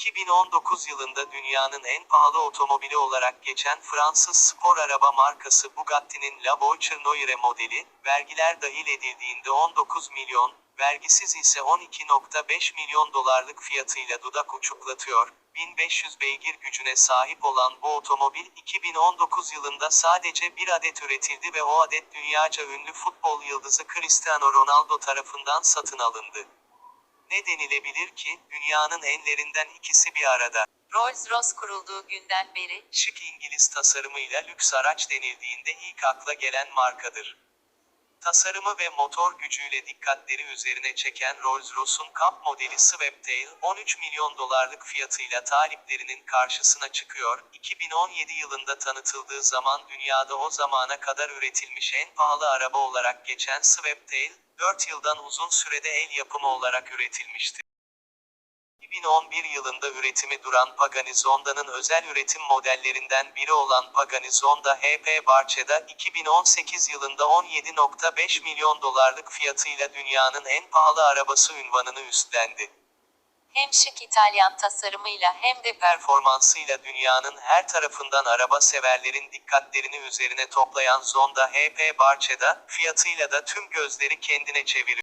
2019 yılında dünyanın en pahalı otomobili olarak geçen Fransız spor araba markası Bugatti'nin La Voiture Noire modeli, vergiler dahil edildiğinde 19 milyon, vergisiz ise 12.5 milyon dolarlık fiyatıyla dudak uçuklatıyor. 1500 beygir gücüne sahip olan bu otomobil 2019 yılında sadece bir adet üretildi ve o adet dünyaca ünlü futbol yıldızı Cristiano Ronaldo tarafından satın alındı. Ne denilebilir ki, dünyanın enlerinden ikisi bir arada. Rolls-Royce kurulduğu günden beri, Şık İngiliz tasarımıyla lüks araç denildiğinde ilk akla gelen markadır. Tasarımı ve motor gücüyle dikkatleri üzerine çeken Rolls-Royce'un Cup modeli Sweptail, 13 milyon dolarlık fiyatıyla taliplerinin karşısına çıkıyor. 2017 yılında tanıtıldığı zaman dünyada o zamana kadar üretilmiş en pahalı araba olarak geçen Sweptail, 4 yıldan uzun sürede el yapımı olarak üretilmişti. 2011 yılında üretimi duran Pagani Zonda'nın özel üretim modellerinden biri olan Pagani Zonda HP Barça'da 2018 yılında 17.5 milyon dolarlık fiyatıyla dünyanın en pahalı arabası ünvanını üstlendi. hem şık İtalyan tasarımıyla hem de Performansıyla dünyanın her tarafından araba severlerin dikkatlerini üzerine toplayan Zonda HP Barça'da fiyatıyla da tüm gözleri kendine çeviriyor.